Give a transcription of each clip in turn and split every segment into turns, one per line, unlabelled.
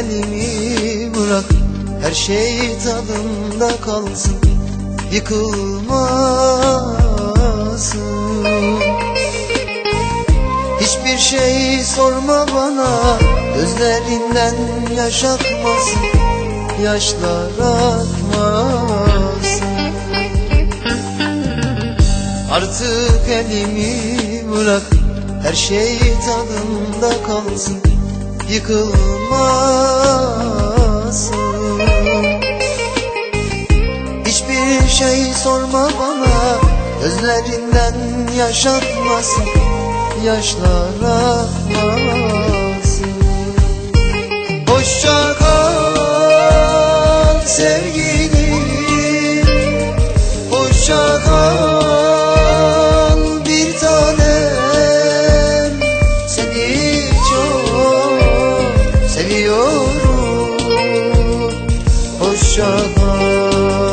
Elimi bırak Her şey tadında kalsın Yıkılmasın. Hiçbir şey sorma bana Gözlerinden yaş akmasın Yaşlar akmasın. Artık elimi bırak Her şey tadında kalsın Yıkılmasın. Hiçbir şey sorma bana Gözlerinden yaş akmasın Yaşlar akmasın kal,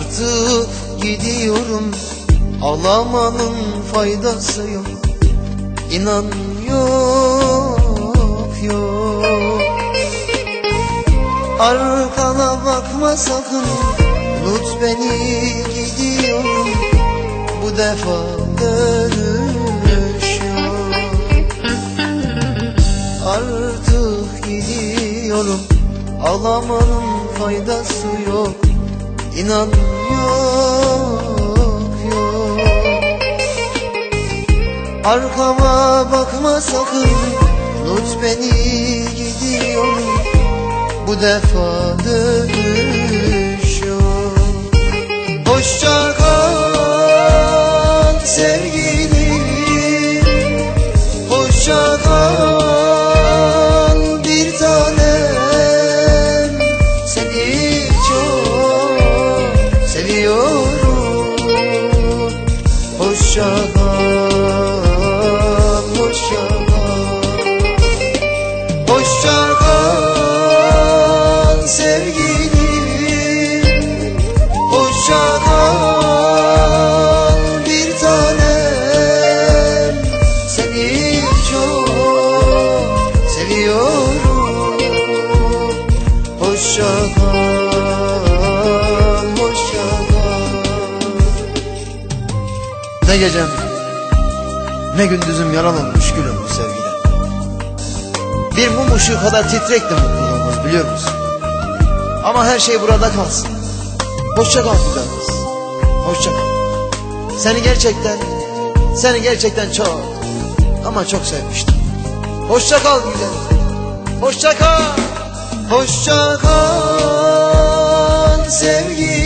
Artık gidiyorum Ağlamanın faydası yok İnan yok yok. Arkana bakma sakın Unut beni gidiyorum. Bu defa dönüş yok. Artık gidiyorum Ağlamanın faydası yok İnan yok yok Arkama bakma sakın Unut beni gidiyorum. Bu defa dönüş yok. Hoşça kal sevgilim Hoşça gecem. Ne gündüzüm yalan olmuş gülüm bu sevgide Bir mum ışığı kadar titrekti mutluluğumuz biliyor musun? Ama her şey burada kalsın. Hoşça kal kız. Hoşça kal. Seni gerçekten Seni gerçekten çok Ama çok sevmiştim. Hoşça kal güzel Hoşça kal. Hoşça kal sevgilim